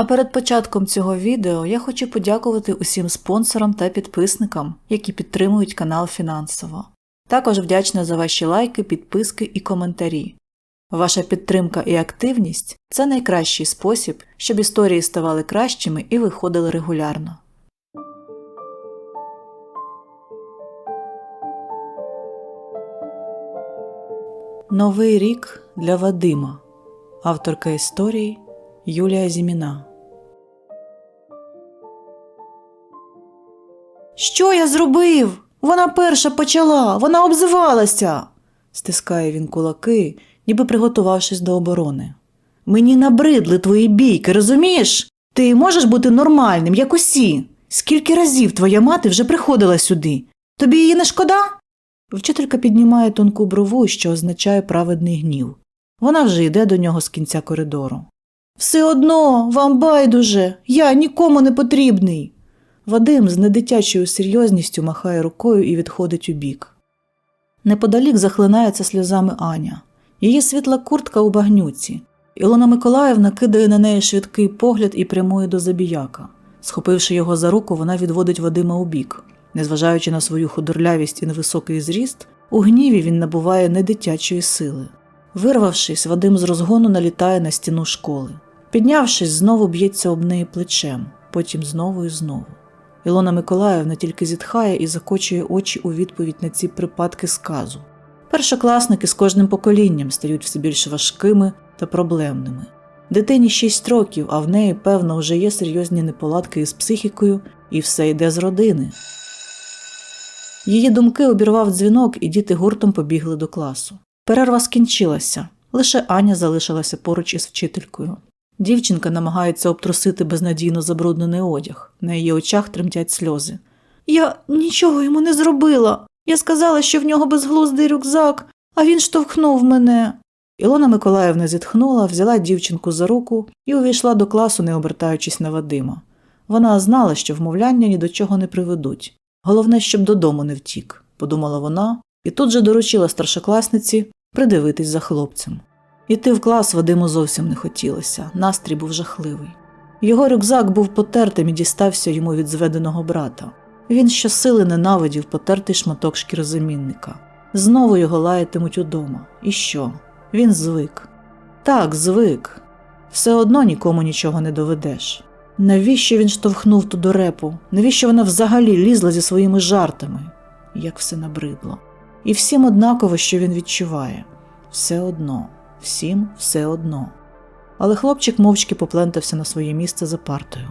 А перед початком цього відео я хочу подякувати усім спонсорам та підписникам, які підтримують канал фінансово. Також вдячна за ваші лайки, підписки і коментарі. Ваша підтримка і активність це найкращий спосіб, щоб історії ставали кращими і виходили регулярно. Новий рік для Вадима. Авторка історії Юлія Зіміна. Що я зробив? Вона перша почала, вона обзивалася. стискає він кулаки, ніби приготувавшись до оборони. Мені набридли твої бійки, розумієш? Ти можеш бути нормальним, як усі. Скільки разів твоя мати вже приходила сюди? Тобі її не шкода? Вчителька піднімає тонку брову, що означає праведний гнів. Вона вже йде до нього з кінця коридору. Все одно, вам байдуже, я нікому не потрібний. Вадим з недитячою серйозністю махає рукою і відходить у бік. Неподалік захлинається сльозами Аня. Її світла куртка у багнюці. Ілона Миколаївна кидає на неї швидкий погляд і прямує до забіяка. Схопивши його за руку, вона відводить Вадима у бік. Незважаючи на свою худорлявість і невисокий зріст, у гніві він набуває недитячої сили. Вирвавшись, Вадим з розгону налітає на стіну школи. Піднявшись, знову б'ється об неї плечем, потім знову і знову. Ілона Миколаївна тільки зітхає і закочує очі у відповідь на ці припадки сказу. Першокласники з кожним поколінням стають все більш важкими та проблемними. Дитині 6 років, а в неї, певно, вже є серйозні неполадки із психікою, і все йде з родини. Її думки обірвав дзвінок, і діти гуртом побігли до класу. Перерва скінчилася, лише Аня залишилася поруч із вчителькою. Дівчинка намагається обтрусити безнадійно забруднений одяг, на її очах тремтять сльози. Я нічого йому не зробила. Я сказала, що в нього безглуздий рюкзак, а він штовхнув мене. Ілона Миколаївна зітхнула, взяла дівчинку за руку і увійшла до класу, не обертаючись на Вадима. Вона знала, що вмовляння ні до чого не приведуть. Головне, щоб додому не втік, подумала вона, і тут же доручила старшокласниці придивитись за хлопцем. Іти в клас Вадиму зовсім не хотілося, настрій був жахливий. Його рюкзак був потертим і дістався йому від зведеного брата. Він щосили ненавидів потертий шматок шкірозамінника. Знову його лаятимуть удома. І що? Він звик. Так, звик. Все одно нікому нічого не доведеш. Навіщо він штовхнув ту дурепу? Навіщо вона взагалі лізла зі своїми жартами? Як все набридло. І всім однаково, що він відчуває. Все одно, всім все одно. Але хлопчик мовчки поплентався на своє місце за партою.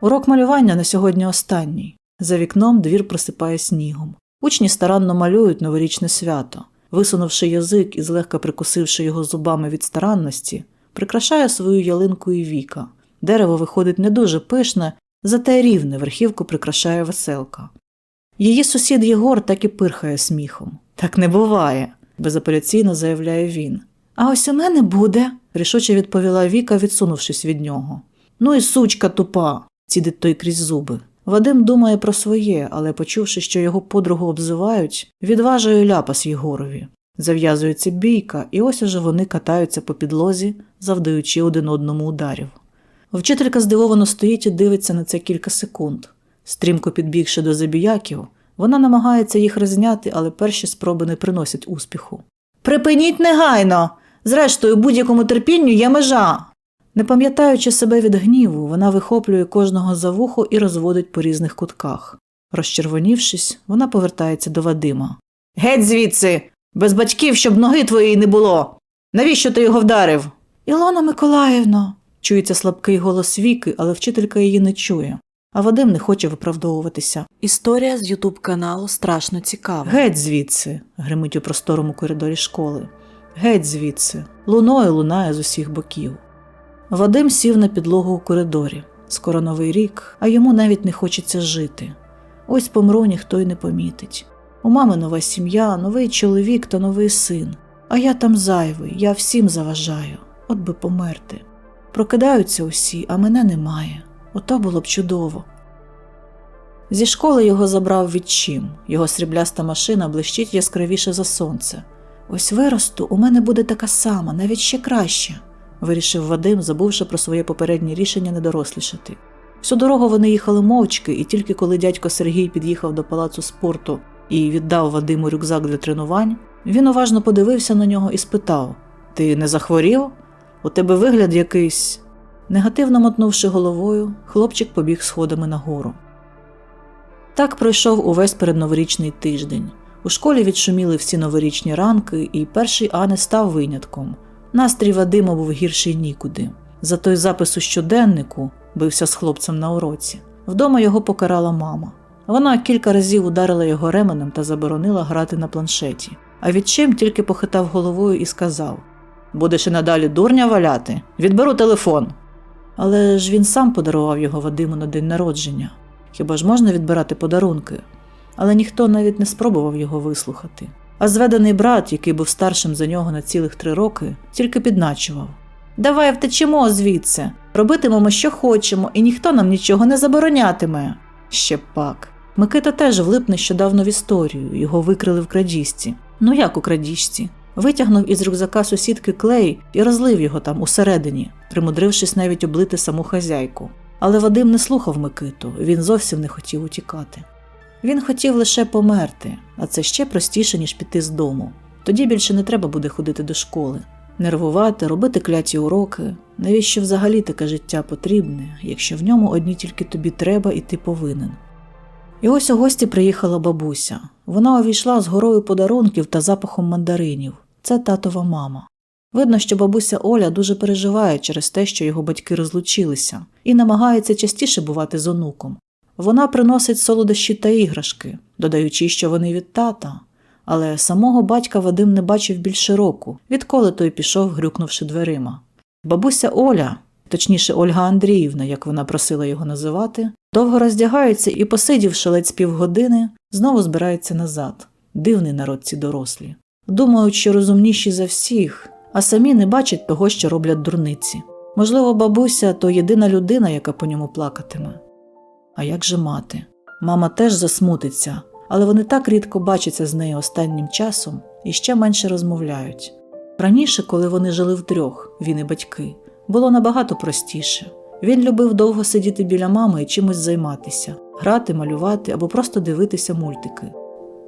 Урок малювання на сьогодні останній. За вікном двір просипає снігом. Учні старанно малюють новорічне свято. Висунувши язик і злегка прикусивши його зубами від старанності, прикрашає свою ялинку і віка. Дерево виходить не дуже пишне, зате рівне верхівку прикрашає веселка. Її сусід Єгор так і пирхає сміхом. Так не буває, безапеляційно заявляє він. А ось у мене буде, рішуче відповіла Віка, відсунувшись від нього. Ну і сучка тупа, цідить той крізь зуби. Вадим думає про своє, але, почувши, що його подругу обзивають, відважує ляпас Єгорові. Зав'язується бійка, і ось уже вони катаються по підлозі, завдаючи один одному ударів. Вчителька здивовано стоїть і дивиться на це кілька секунд. Стрімко підбігши до забіяків, вона намагається їх розняти, але перші спроби не приносять успіху. Припиніть негайно! Зрештою, будь-якому терпінню є межа. Не пам'ятаючи себе від гніву, вона вихоплює кожного за вухо і розводить по різних кутках. Розчервонівшись, вона повертається до Вадима. Геть звідси! Без батьків, щоб ноги твоєї не було. Навіщо ти його вдарив? Ілона Миколаївна. Чується слабкий голос Віки, але вчителька її не чує. А Вадим не хоче виправдовуватися. Історія з Ютуб каналу страшно цікава. Геть звідси, гримить у просторому коридорі школи. Геть звідси. Луною лунає з усіх боків. Вадим сів на підлогу у коридорі. Скоро новий рік, а йому навіть не хочеться жити. Ось помру, ніхто й не помітить. У мами нова сім'я, новий чоловік та новий син. А я там зайвий, я всім заважаю, от би померти. Прокидаються усі, а мене немає. Ото було б чудово. Зі школи його забрав відчим. Його срібляста машина блищить яскравіше за сонце. Ось виросту, у мене буде така сама, навіть ще краща. вирішив Вадим, забувши про своє попереднє рішення не дорослішати. Всю дорогу вони їхали мовчки, і тільки коли дядько Сергій під'їхав до палацу спорту і віддав Вадиму рюкзак для тренувань, він уважно подивився на нього і спитав: Ти не захворів? У тебе вигляд якийсь. Негативно мотнувши головою, хлопчик побіг сходами нагору. Так пройшов увесь передноворічний тиждень. У школі відшуміли всі новорічні ранки, і перший А не став винятком. Настрій Вадима був гірший нікуди. За той запис у щоденнику бився з хлопцем на уроці. Вдома його покарала мама. Вона кілька разів ударила його ременем та заборонила грати на планшеті. А відчим тільки похитав головою і сказав: Будеш і надалі дурня валяти, відберу телефон. Але ж він сам подарував його Вадиму на день народження. Хіба ж можна відбирати подарунки? Але ніхто навіть не спробував його вислухати. А зведений брат, який був старшим за нього на цілих три роки, тільки підначував Давай втечемо звідси, робитимемо, що хочемо, і ніхто нам нічого не заборонятиме. Ще пак. Микита теж влип нещодавно в історію, його викрили в крадіжці. Ну як у крадіжці? Витягнув із рюкзака сусідки клей і розлив його там усередині, примудрившись навіть облити саму хазяйку. Але Вадим не слухав Микиту, він зовсім не хотів утікати. Він хотів лише померти, а це ще простіше, ніж піти з дому. Тоді більше не треба буде ходити до школи, нервувати, робити кляті уроки. Навіщо взагалі таке життя потрібне, якщо в ньому одні тільки тобі треба і ти повинен? І ось у гості приїхала бабуся. Вона увійшла з горою подарунків та запахом мандаринів. Це татова мама. Видно, що бабуся Оля дуже переживає через те, що його батьки розлучилися, і намагається частіше бувати з онуком. Вона приносить солодощі та іграшки, додаючи, що вони від тата. Але самого батька Вадим не бачив більше року, відколи той пішов, грюкнувши дверима. Бабуся Оля, точніше Ольга Андріївна, як вона просила його називати, довго роздягається і, посидівши ледь півгодини, знову збирається назад. Дивний народ ці дорослі. Думають, що розумніші за всіх, а самі не бачать того, що роблять дурниці. Можливо, бабуся то єдина людина, яка по ньому плакатиме. А як же мати? Мама теж засмутиться, але вони так рідко бачаться з нею останнім часом і ще менше розмовляють. Раніше, коли вони жили втрьох, він і батьки, було набагато простіше. Він любив довго сидіти біля мами і чимось займатися, грати, малювати або просто дивитися мультики.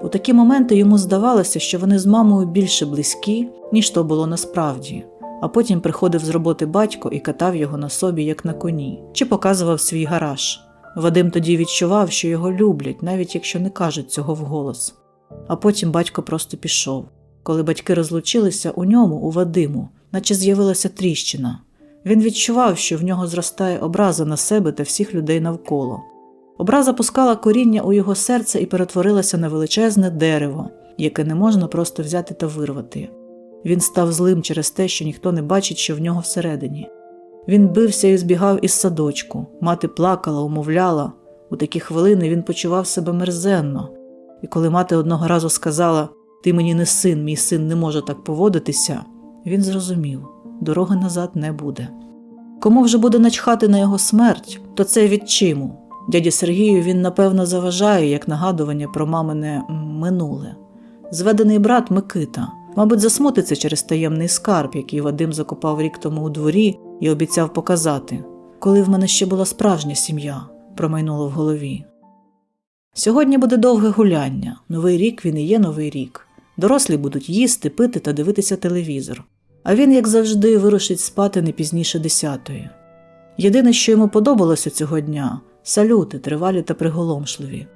У такі моменти йому здавалося, що вони з мамою більше близькі, ніж то було насправді, а потім приходив з роботи батько і катав його на собі, як на коні, чи показував свій гараж. Вадим тоді відчував, що його люблять, навіть якщо не кажуть цього вголос. А потім батько просто пішов. Коли батьки розлучилися, у ньому, у Вадиму, наче з'явилася тріщина. Він відчував, що в нього зростає образа на себе та всіх людей навколо. Образа пускала коріння у його серце і перетворилася на величезне дерево, яке не можна просто взяти та вирвати. Він став злим через те, що ніхто не бачить, що в нього всередині. Він бився і збігав із садочку, мати плакала, умовляла. У такі хвилини він почував себе мерзенно, і коли мати одного разу сказала Ти мені не син, мій син не може так поводитися, він зрозумів дороги назад не буде. Кому вже буде начхати на його смерть, то це відчиму. Дяді Сергію він напевно заважає як нагадування про мамине минуле. Зведений брат Микита, мабуть, засмутиться через таємний скарб, який Вадим закопав рік тому у дворі і обіцяв показати, коли в мене ще була справжня сім'я, промайнуло в голові. Сьогодні буде довге гуляння. Новий рік він і є новий рік. Дорослі будуть їсти, пити та дивитися телевізор. А він, як завжди, вирушить спати не пізніше десятої. Єдине, що йому подобалося цього дня салюти, тривалі та приголомшливі.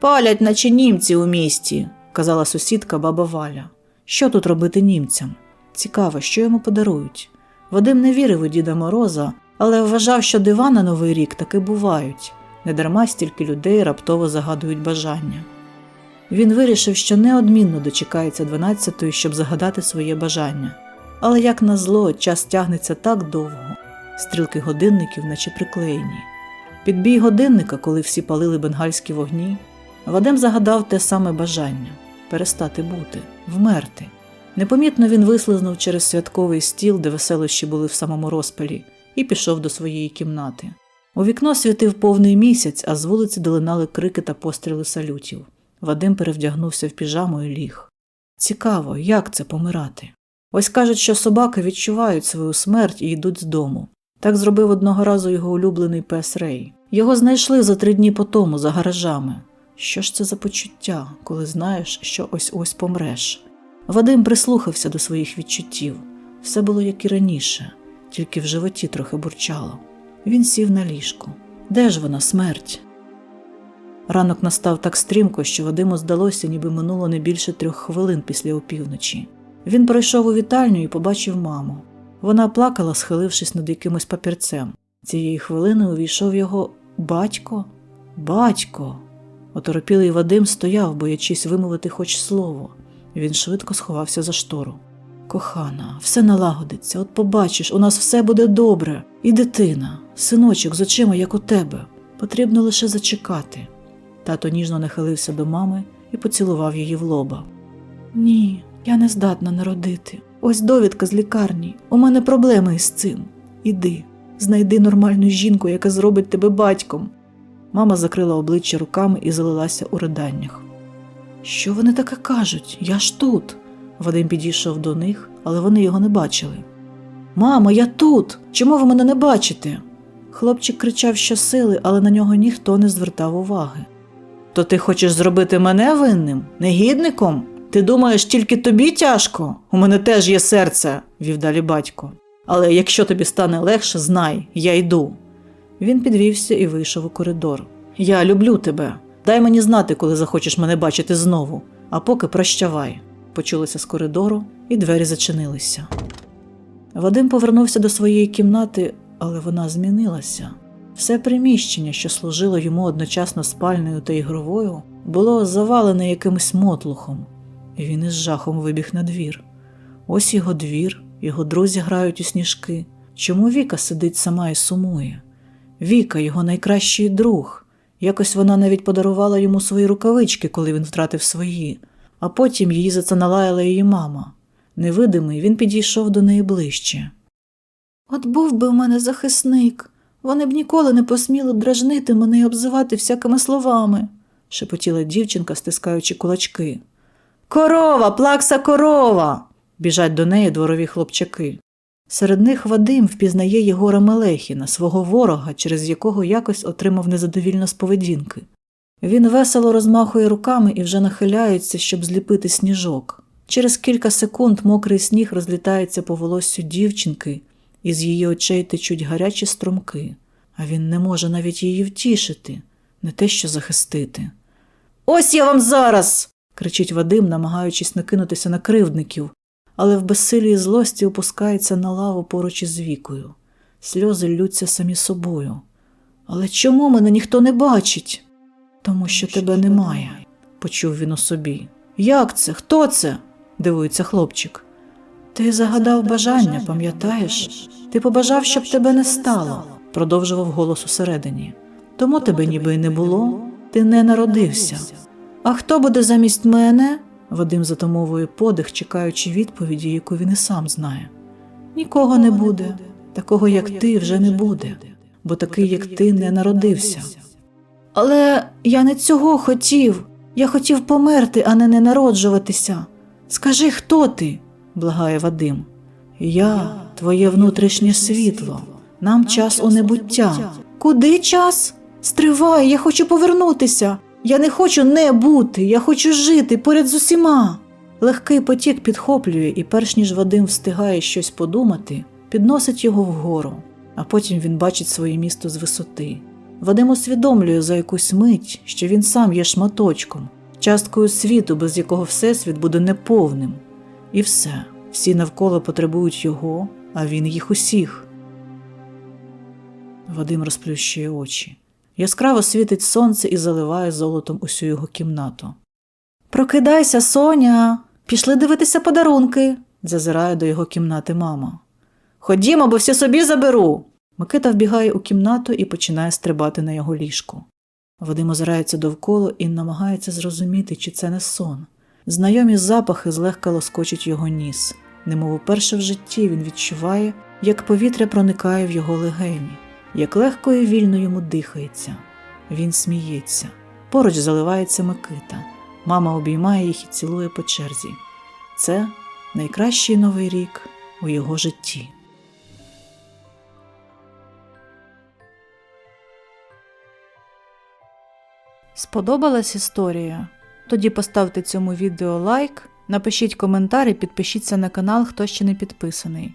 Палять, наче німці у місті, казала сусідка баба Валя. Що тут робити німцям? Цікаво, що йому подарують. Вадим не вірив у Діда Мороза, але вважав, що дива на Новий рік таки бувають, недарма стільки людей раптово загадують бажання. Він вирішив, що неодмінно дочекається 12-ї, щоб загадати своє бажання. Але як назло, час тягнеться так довго, стрілки годинників, наче приклеєні. Під бій годинника, коли всі палили бенгальські вогні, Вадим загадав те саме бажання перестати бути, вмерти. Непомітно він вислизнув через святковий стіл, де веселощі були в самому розпалі, і пішов до своєї кімнати. У вікно світив повний місяць, а з вулиці долинали крики та постріли салютів. Вадим перевдягнувся в піжаму і ліг. Цікаво, як це помирати. Ось кажуть, що собаки відчувають свою смерть і йдуть з дому. Так зробив одного разу його улюблений пес Рей. Його знайшли за три дні по тому за гаражами. Що ж це за почуття, коли знаєш, що ось ось помреш? Вадим прислухався до своїх відчуттів. Все було як і раніше, тільки в животі трохи бурчало. Він сів на ліжко. Де ж вона, смерть? Ранок настав так стрімко, що Вадиму здалося, ніби минуло не більше трьох хвилин після опівночі. Він прийшов у вітальню і побачив маму. Вона плакала, схилившись над якимось папірцем. Цієї хвилини увійшов його батько. Батько. Оторопілий Вадим стояв, боячись вимовити хоч слово. Він швидко сховався за штору. Кохана, все налагодиться, от побачиш, у нас все буде добре. І дитина, синочок з очима, як у тебе. Потрібно лише зачекати. Тато ніжно нахилився до мами і поцілував її в лоба. Ні, я не здатна народити. Ось довідка з лікарні. У мене проблеми із цим. Іди, знайди нормальну жінку, яка зробить тебе батьком. Мама закрила обличчя руками і залилася у riданнях. Що вони таке кажуть? Я ж тут. Вадим підійшов до них, але вони його не бачили. Мамо, я тут. Чому ви мене не бачите? Хлопчик кричав щосили, але на нього ніхто не звертав уваги. То ти хочеш зробити мене винним, негідником? Ти думаєш, тільки тобі тяжко? У мене теж є серце, вів далі батько. Але якщо тобі стане легше, знай, я йду. Він підвівся і вийшов у коридор. Я люблю тебе. Дай мені знати, коли захочеш мене бачити знову, а поки прощавай. Почулося з коридору, і двері зачинилися. Вадим повернувся до своєї кімнати, але вона змінилася. Все приміщення, що служило йому одночасно спальною та ігровою, було завалене якимось мотлухом, і він із жахом вибіг на двір. Ось його двір, його друзі грають у сніжки. Чому Віка сидить сама і сумує? Віка, його найкращий друг. Якось вона навіть подарувала йому свої рукавички, коли він втратив свої, а потім її за це налаяла її мама. Невидимий, він підійшов до неї ближче. От був би в мене захисник. Вони б ніколи не посміли б дражнити мене і обзивати всякими словами, шепотіла дівчинка, стискаючи кулачки. Корова, плакса корова. біжать до неї дворові хлопчаки. Серед них Вадим впізнає Єгора Мелехіна, свого ворога, через якого якось отримав незадовільно з поведінки. Він весело розмахує руками і вже нахиляється, щоб зліпити сніжок. Через кілька секунд мокрий сніг розлітається по волоссю дівчинки, і з її очей течуть гарячі струмки, а він не може навіть її втішити, не те що захистити. Ось я вам зараз. кричить Вадим, намагаючись накинутися на кривдників, але в безсилій злості опускається на лаву поруч із вікою. Сльози ллються самі собою. Але чому мене ніхто не бачить? Тому що тебе немає, почув він у собі. Як це? Хто це? дивується хлопчик. Ти загадав бажання, пам'ятаєш? Ти побажав, щоб тебе не стало, продовжував голос усередині. Тому тебе ніби й не було, ти не народився. А хто буде замість мене? Вадим затамовує подих, чекаючи відповіді, яку він і сам знає. Нікого не буде, такого, як ти, вже не буде, бо такий, як ти, не народився. Але я не цього хотів. Я хотів померти, а не не народжуватися. Скажи, хто ти? благає Вадим. Я твоє внутрішнє світло. Нам час у небуття. Куди час? Стривай, я хочу повернутися. Я не хочу не бути, я хочу жити поряд з усіма. Легкий потік підхоплює, і перш ніж Вадим встигає щось подумати, підносить його вгору, а потім він бачить своє місто з висоти. Вадим усвідомлює за якусь мить, що він сам є шматочком, часткою світу, без якого всесвіт буде неповним. І все, всі навколо потребують його, а він їх усіх. Вадим розплющує очі. Яскраво світить сонце і заливає золотом усю його кімнату. Прокидайся, Соня, пішли дивитися подарунки, зазирає до його кімнати мама. Ходімо, бо всі собі заберу. Микита вбігає у кімнату і починає стрибати на його ліжку. Вадим озирається довкола і намагається зрозуміти, чи це не сон. Знайомі запахи злегка лоскочуть його ніс, немов уперше в житті він відчуває, як повітря проникає в його легені, як легко і вільно йому дихається. Він сміється. Поруч заливається Микита. Мама обіймає їх і цілує по черзі. Це найкращий новий рік у його житті. Сподобалась історія? Тоді поставте цьому відео лайк, напишіть коментар і підпишіться на канал, хто ще не підписаний.